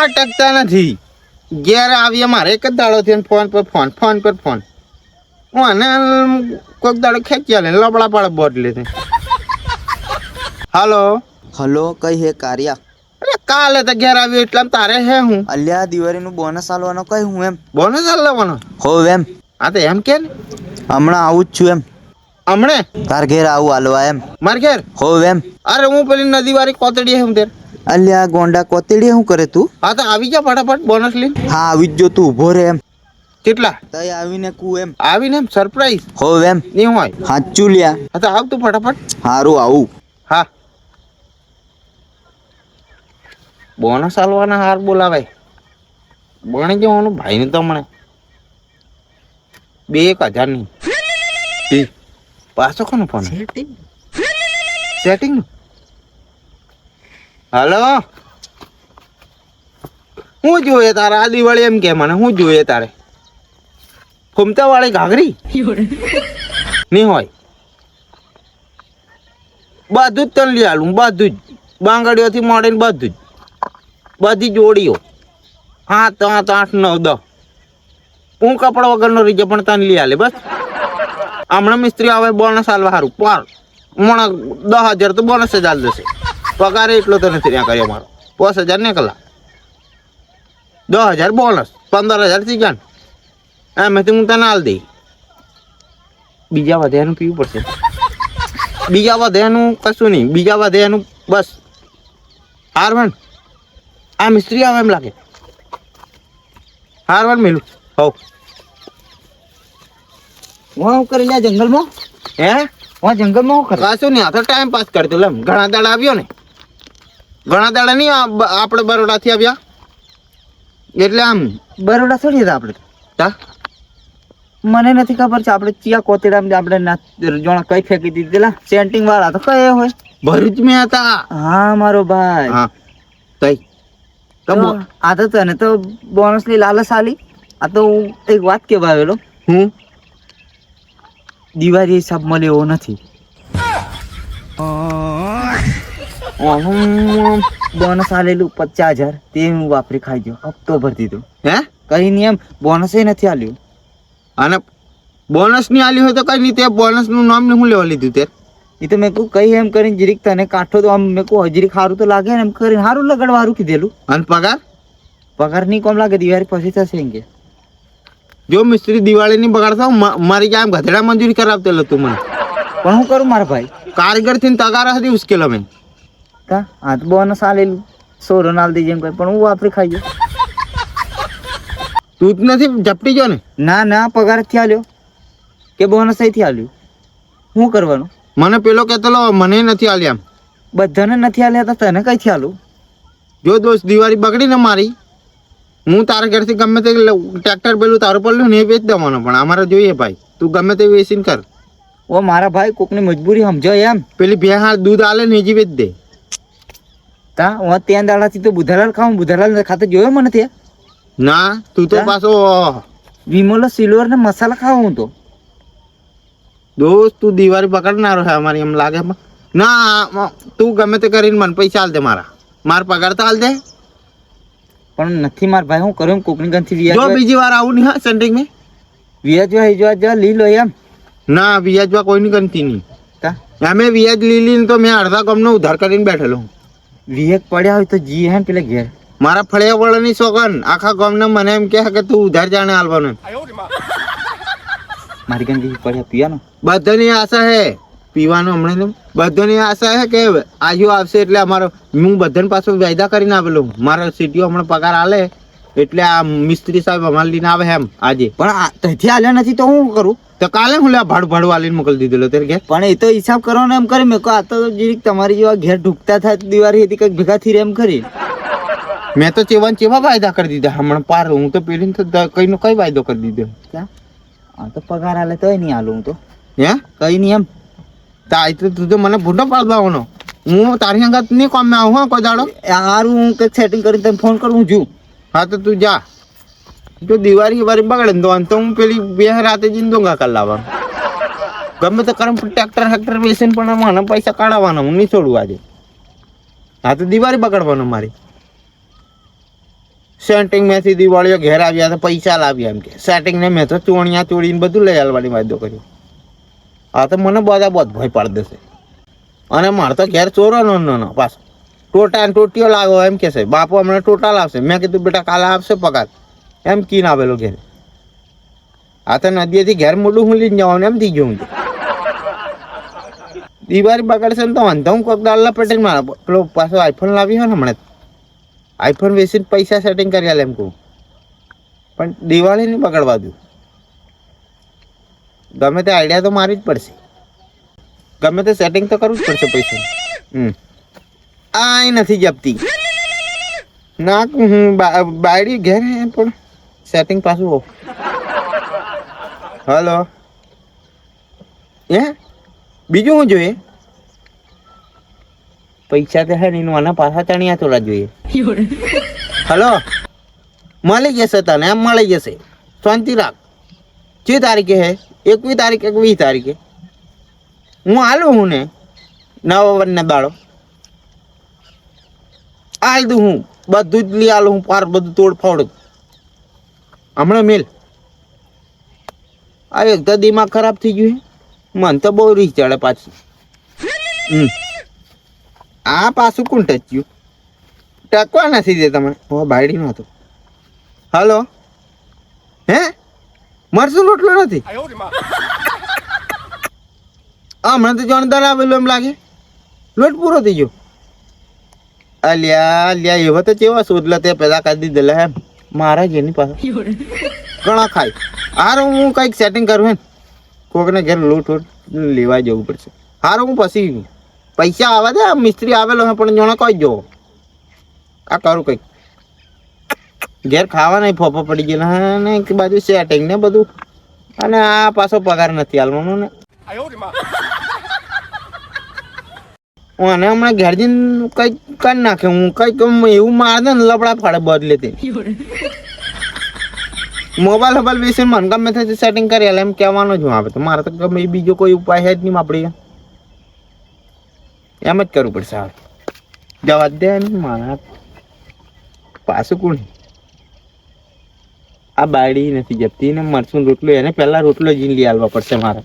આ ટકતા નથી. ઘેર આવીએ મારે એક જ દાડો થયો ને ફોન પર ફોન ફોન પર ફોન. અને કોઈક દાડો ખેંચ્યા લે લબડા પાડે બોટલે થી હાલો? હલો કઈ હે કાર્યા? અરે કાલે તો ઘેર આવ્યો એટલે તારે હે હું? અલ્યા દિવાળીનું બોનસ આલવાનો કઈ હું એમ? બોનસ આલ લેવાનો હોવ એમ. હા તો એમ કે ને. હમણાં આવું જ છું એમ. હમણે? તાર ઘેર આવું આલવા એમ. માર ઘેર? હો એમ. અરે હું પેલી નદી વાળી કોતડી હું તેર? અલ્યા ગોંડા કોતેડી શું કરે તું? હા તો આવી જા ફટાફટ બોનસ લઈને હા આવી જ જો તું ઊભો રે એમ. કેટલા? તય આવીને કુ એમ. આવીને એમ સરપ્રાઈઝ હોવ એમ. નહીં હોય. હાચું લ્યા. હા તો આવ તું ફટાફટ. હારું આવું. હા. બોનસ આલવાના હાર બોલાવે. ભણી જવાનું ભાઈને તો મને બે એક હજારની પાછો કોનો ફોન સેટિંગ હલો? હું જોઈએ તારે? આ દિવાળી એમ કે મને, હું જોઈએ તારે? ફૂમતા વાળી ઘાઘરી? નહીં હોય? બધું જ તને લઈ આલું, બધું જ. બાંગડીઓથી મળીને બધું જ. બધી જોડીઓ. હાથ, આઠ આઠ, નવ, દસ. હું કપડા વગરનો રીજે પણ તને લઈ આલે, બસ. હમણાં મિસ્ત્રી આવે બોનસ આલવા સારું પર. મને દસ હજાર તો બોનસ જ આલ દેશે. પગારે એટલો તો નથી ત્યાં કર્યો મારો. પાંચ હજાર ને કલાક. દસ હજાર બોનસ પંદર હજાર થઈ ગયા ને એમાંથી હું તને હાલ દઈ. બીજા વધારાનું પીવું પડશે. બીજા વધેનું કશું નહીં. બીજા વધેનું બસ. હારવણ આ મિસ્ત્રી આવે એમ લાગે. હારવણ મેલું. હવ. હું કરી લે જંગલમાં? હે? હું જંગલમાં શું કરું? કશું નહીં. આ તો ટાઈમ પાસ કરતો લેમ ઘણા દાડા આવ્યો ને. ઘણા દાડા નહીં આપણે બરોડાથી આવ્યા. એટલે આમ. બરોડા થોડી હતા આપણે. તા મને નથી ખબર છે આપણે ચિયા કોતેડા આપણે જોણા કઈ ફેંકી દીધેલા સેન્ટિંગ વાળા તો કઈ હોય? ભરૂચ મેં હતા. હા મારો ભાઈ. હા. તઈ. આ તો તને તો બોનસની લાલચ આલી. આ તો હું એક વાત કેવા આવેલો. હું? દિવાળી હિસાબ મળે એવો નથી. બોનસ આલેલું પચાસ હજાર. તે હું વાપરી ખાઈ ગયો. હપ્તો ભરી દીધો. હે? કઈ નહીં એમ બોનસ નથી આલ્યું. અને બોનસની આલી હોય તો કઈ નહીં તે બોનસનું નામ ને હું લેવા લીધું તે. એ તો મેં કહું કઈ એમ કરીને જીરીક તને કાઠો તો આમ મેં કહું હજરી સારું તો લાગે ને એમ કરીને સારું લગાડવા સારું કીધેલું. અને પગાર? પગાર નહીં કોમ લાગે દિવાળી પછી થશે એમ કે. જો મિસ્ત્રી દિવાળી ની બગાડતા મારી આમ ગધેડા મંજૂરી કરાવતેલો તું મને. પણ હું કરું મારા ભાઈ? કારીગરથી તગાર હતી ઉશ્કેલો મેં. તા આ તો બોનસ સાલેલું સોરો નાલ દીજે એમ કઈ પણ હું વાપરી ખાઈ ગયો. તું જ નથી ઝપટી ગયો ને? ના ના પગારથી આલ્યો કે બોનસથી આલ્યું શું કરવાનું? મને પેલો કહેતો મને નથી આલ્યા. બધાને નથી આલ્યા તો તને કઈ થી આલું જો દોસ્ત દિવાળી બગડી ને મારી. હું તારા ઘરથી ગમે તે ટ્રેક્ટર પેલું તારું પડલું ને એ વેચ દેવાનો પણ અમારે જોઈએ ભાઈ. તું ગમે તે વેચીને કર. ઓ મારા ભાઈ કોકની મજબૂરી સમજો એમ. પેલી બે હાથ દૂધ આલે ને એ જ વેચ દે. તા? હું ત્યાં દાડાથી તો બુધાલાલ ખાઉં બુધાલાલ ખાતે જોયો મને ત્યાં? ના તું તો પાછો વિમલો સિલ્વર ને મસાલા ખાવ હું તો. દોસ્ત તું દિવાળી પકડનારો છે અમારી એમ લાગે ના તું ગમે તે કરીને મને પૈસા આલ દે મારા. માર પગાર તો આલ દે. પણ નથી માર ભાઈ હું કરું કોકની ગંથી જો બીજી વાર આવું નહીં હા સેન્ટિંગ મેં? વ્યાજ હોય જો લીલો એમ. ના વ્યાજમાં કોઈની ગણતી નહીં. અમે વ્યાજ લીલી તો મેં અડધા ગમનો ઉધાર કરીને બેઠેલો હું. વિવેક પડ્યા હોય તો જી હે પેલે ઘેર. મારા ફળિયા વળની સોગન આખા ગામને મને એમ કહે કે તું ઉધાર જાણે આલવાનું મારી ગંદી પડ્યા પીવાનો? બધાની આશા હે. પીવાનું હમણાં બધાની આશા હે કે આજુ આવશે એટલે અમારો હું બધાને પાછો વાયદા કરીને આવેલો હું. મારો સીટીઓ હમણાં પગાર આલે. એટલે આ મિસ્ત્રી સાહેબ અમારે લઈને આવે એમ આજે. પણ આ ત્યાંથી આલ્યા નથી તો હું કરું? તો કાલે હું લે ભાડું ભાડું આલીને મોકલી દીધેલો ત્યારે ઘેર. પણ એ તો હિસાબ કરવાનો એમ કરે મેં કહું આ તો જીરીક તમારી જેવા ઘેર ઢૂકતા થાય દિવાળી હતી કંઈક ભેગા થઈ એમ કરી. મેં તો ચેવાન ચેવા વાયદા કરી દીધા હમણાં પાર હું તો પેલી તો કઈ કઈનો કઈ વાયદો કરી દીધો? આ તો પગાર આલે તોય નહીં આલું હું તો. હે? કઈ નહીં એમ. તાઈ તો તું તો મને ભૂંડો પાડવાનો. હું તારી સંગત નહીં કોમે આવું હા કોઈ દાડો? સારું હું કંઈક સેટિંગ કરીને તને ફોન કરું છું હા, તો તું જા. જો દિવાળી વારી બગડે ને તો હું પેલી બે રાતે જઈને દોંગા કરી લાવવાનું. ગમે તો કરમ ટ્રેક્ટર હેક્ટર બેસીને પણ મને પૈસા કાઢવાના, હું નહીં છોડું આજે. હા, તો દિવાળી બગડવાનો મારી. સેન્ટિંગ મેંથી દિવાળીઓ ઘેર આવ્યા તો પૈસા લાવ્યા એમ કે. સેટિંગ ને મેં તો ચોણિયા ચોળીને બધું લઈ આવવાની વાયદો કર્યો. આ તો મને બધા બધ ભય પાડી દેશે. અને મારે તો ઘેર ચોરવાનો ન, પાછો. ટોટા ને ટોટીઓ લાવ્યો એમ કે છે બાપુ હમણાં ટોટા લાવશે મેં કીધું બેટા કાલે આપશે પગાર એમ કીન આવેલો ઘેર આ તો નદીએથી ઘેર મોટું હું લઈને જવાનું એમ થઈ ગયું દિવાળી બગાડશે ને તો વાંધો હું કોક દાળ લપેટીને મારા પેલો પાછો આઈફોન લાવી હોય ને હમણાં આઈફોન વેચીને પૈસા સેટિંગ કરી આલે એમ કહું પણ દિવાળી નહીં બગાડવા દઉં ગમે તે આઈડિયા તો મારી જ પડશે ગમે તે સેટિંગ તો કરવું જ પડશે પૈસા હમ આય નથી જપતી. ના હું બાયડી ઘેર હે પણ સેટિંગ પાછું હલો હે? બીજું શું જોઈએ? પૈસા તો હે ને એનું આના પાછા ચણિયા થોડા જોઈએ. હલો મળી જશે તને, એમ મળી જશે. શાંતિ રાખ. જે તારીખે હે? એકવીસ તારીખે, એકવીસ વીસ તારીખે. હું હાલું હું ને? નવા નવ દાડો હાલ દઉં હું. બધું જ લઈ આલું હું, પાર બધું તોડ ફોડ હમણાં મેલ. આ એક તો દિમાગ ખરાબ થઈ ગયું મન તો બહુ રીસ ચડે પાછું. આ પાછું કોણ ટચ્યું? ટકવા નથી દે તમે. હો બાયડી નો હલો. હે? મરસું રોટલો નથી? હમણાં તો જોનદાર આવેલો એમ લાગે. લોટ પૂરો થઈ ગયો. અલ્યા અલ્યા, એવા તો કેવા શોધલા તે પેલા કરી દીધેલા એમ મારા ઘેરની પાસે ઘણા ખાય. હારું હું કંઈક સેટિંગ કરું હે કોકને ઘેર લોટ વોટ લેવા જવું પડશે. હારું હું પછી પૈસા આવે દે મિસ્ત્રી આવેલો હે, પણ જોણે કોઈ જો આ કરું કંઈક. ઘેર ખાવા નહીં ફોફો પડી ગયેલા હે ને એક બાજુ સેટિંગ ને બધું. અને આ પાછો પગાર નથી હાલવાનો ને. અને હમણાં ઘેર જઈને કંઈક કરી નાખે હું કંઈક એવું મારે ને લપડા ફાડે બદલે તે. મોબાઈલ હબાઈલ બેસીને મને ગમે તે સેટિંગ કરી એટલે એમ કહેવાનો જ હું આવે. તો મારે તો ગમે બીજો કોઈ ઉપાય છે જ નહીં આપણે એમ જ કરવું પડશે હવે. જવા દે મારા. પાછું કોણ? આ બાયડી નથી જપતી ને મરસું રોટલો એને પહેલાં રોટલો જીન લઈ આવવા પડશે મારે.